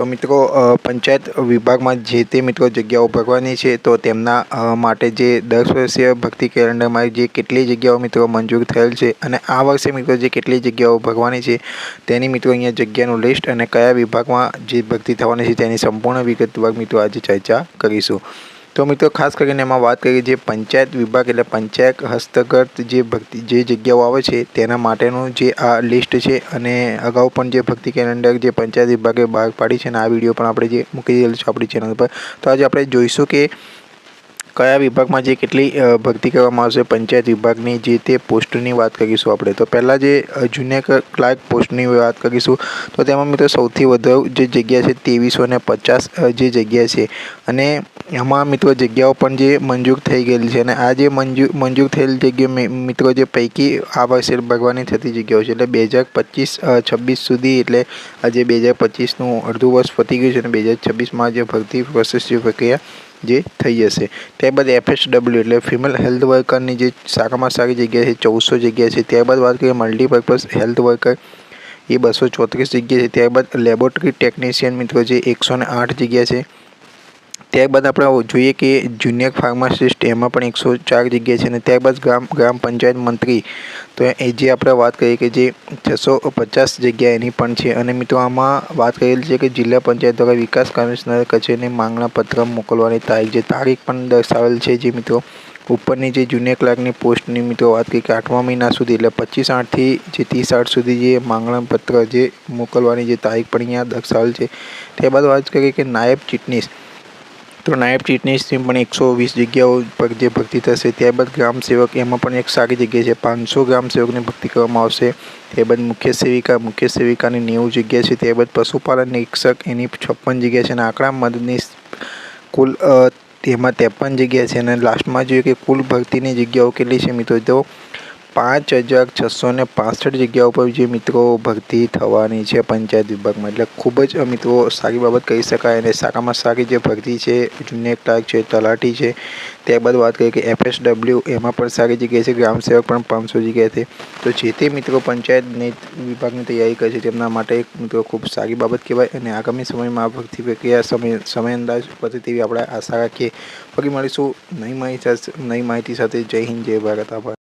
તો મિત્રો પંચાયત વિભાગમાં જે તે મિત્રો જગ્યાઓ ભરવાની છે, તો તેમના માટે જે દસ વર્ષીય ભરતી કેલેન્ડરમાં જે કેટલી જગ્યાઓ મિત્રો મંજૂર થયેલ છે અને આ વર્ષે મિત્રો જે કેટલી જગ્યાઓ ભરવાની છે, તેની મિત્રો અહીંયા જગ્યાનું લિસ્ટ અને કયા વિભાગમાં જે ભરતી થવાની છે તેની સંપૂર્ણ વિગતવાર મિત્રો આજે ચર્ચા કરીશું. તો મિત્રો, ખાસ કરીને એમાં વાત કરીએ જે પંચાયત વિભાગ એટલે પંચાયત હસ્તગત જે ભરતી જે જગ્યાઓ આવે છે, તેના માટેનું જે આ લિસ્ટ છે અને અગાઉ પણ જે ભરતી કેલેન્ડર જે પંચાયત વિભાગે બહાર પાડી છે અને આ વીડિયો પણ આપણે જે મૂકી દીધેલ છે આપણી ચેનલ પર. તો આજે આપણે જોઈશું કે કયા વિભાગમાં જે કેટલી ભરતી કરવામાં આવશે, પંચાયત વિભાગની જે તે પોસ્ટની વાત કરીશું આપણે. તો પહેલાં જે જુનિયર ક્લાર્ક પોસ્ટની વાત કરીશું, તો તેમાં મિત્રો સૌથી વધુ જે જગ્યા છે, ત્રેવીસો ને પચાસ જે જગ્યા છે. અને એમાં મિત્રો જગ્યાઓ પણ જે મંજૂર થઈ ગયેલી છે અને આ જે મંજૂર મંજૂર થયેલ જગ્યા મિત્રો જે પૈકી આ વર્ષે ભરવાની થતી જગ્યાઓ છે. એટલે બે હજાર પચીસ છવ્વીસ સુધી એટલે આજે બે હજાર પચીસનું અડધું વર્ષ પતી ગયું છે અને બે હજાર છવ્વીસમાં જે ભરતી પ્રોસેસ જે પ્રક્રિયા જે થઈ જશે. ત્યારબાદ એફએસડબલ્યુ એટલે ફિમેલ હેલ્થ વર્કરની જે સારામાં સારી જગ્યા છે, ચૌદસો જગ્યા છે. ત્યારબાદ વાત કરીએ મલ્ટીપર્પઝ હેલ્થ વર્કર એ બસો ચોત્રીસ જગ્યા છે. ત્યારબાદ લેબોરેટરી ટેકનિશિયન મિત્રો જે એકસો ને આઠ જગ્યા છે. ત્યારબાદ આપણે જોઈએ કે જુનિયર ફાર્માસિસ્ટ એમાં પણ એકસો ચાર જગ્યા છે અને ત્યારબાદ ગ્રામ ગ્રામ પંચાયત મંત્રી. તો એ જે આપણે વાત કરીએ કે જે છસો પચાસ જગ્યા એની પણ છે. અને મિત્રો, આમાં વાત કરેલી છે કે જિલ્લા પંચાયત દ્વારા વિકાસ કમિશનર કચેરીને માંગણા પત્ર મોકલવાની તારીખ, જે તારીખ પણ દર્શાવેલ છે જે મિત્રો, ઉપરની જે જુનિયર ક્લાર્કની પોસ્ટની મિત્રો વાત કરીએ કે આઠમા મહિના સુધી એટલે પચીસ આઠથી જે ત્રીસ આઠ સુધી જે માંગણા પત્ર જે મોકલવાની જે તારીખ પણ અહીંયા દર્શાવેલ છે. ત્યારબાદ વાત કરીએ કે નાયબ ચીટનીસ તો નાયબ ચીટનીસની પણ એકસો વીસ જગ્યાઓ પર જે ભરતી થશે, ત્યારબાદ ગ્રામ સેવક એમાં પણ એક સારી જગ્યા છે. પાંચસો ગ્રામ સેવકની ભરતી કરવામાં આવશે. ત્યારબાદ મુખ્ય સેવિકા, મુખ્ય સેવિકાની નેવું જગ્યા છે. ત્યારબાદ પશુપાલન નિરીક્ષક, એની છપ્પન જગ્યા છે. અને આંકડા મદદની કુલ તેમાં ત્રેપન જગ્યા છે. અને લાસ્ટમાં જોઈએ કે કુલ ભરતીની જગ્યાઓ કેટલી છે મિત્રો? તો પાંચ હજાર છસો ને પાસઠ જગ્યાઓ પર જે મિત્રો ભરતી થવાની છે પંચાયત વિભાગમાં. એટલે ખૂબ જ મિત્રો સારી બાબત કહી શકાય અને સારામાં સારી જે ભરતી છે, જુનિયર ક્લાર્ક છે, તલાટી છે, ત્યારબાદ વાત કરીએ કે એફએસડબલ્યુ, એમાં પણ સારી જગ્યાએ છે, ગ્રામ સેવક પણ પાંચસો જગ્યાએ છે. તો જે તે મિત્રો પંચાયતની વિભાગની તૈયારી કરે છે, તેમના માટે એક મિત્રો ખૂબ સારી બાબત કહેવાય અને આગામી સમયમાં આ ભરતી પ્રક્રિયા સમય સમય અંદાજ પતે તેવી આપણે આશા રાખીએ. ફરી મળીશું નવી માહિતી નહીં માહિતી સાથે. જય હિન્દ, જય ભારત. આભાર.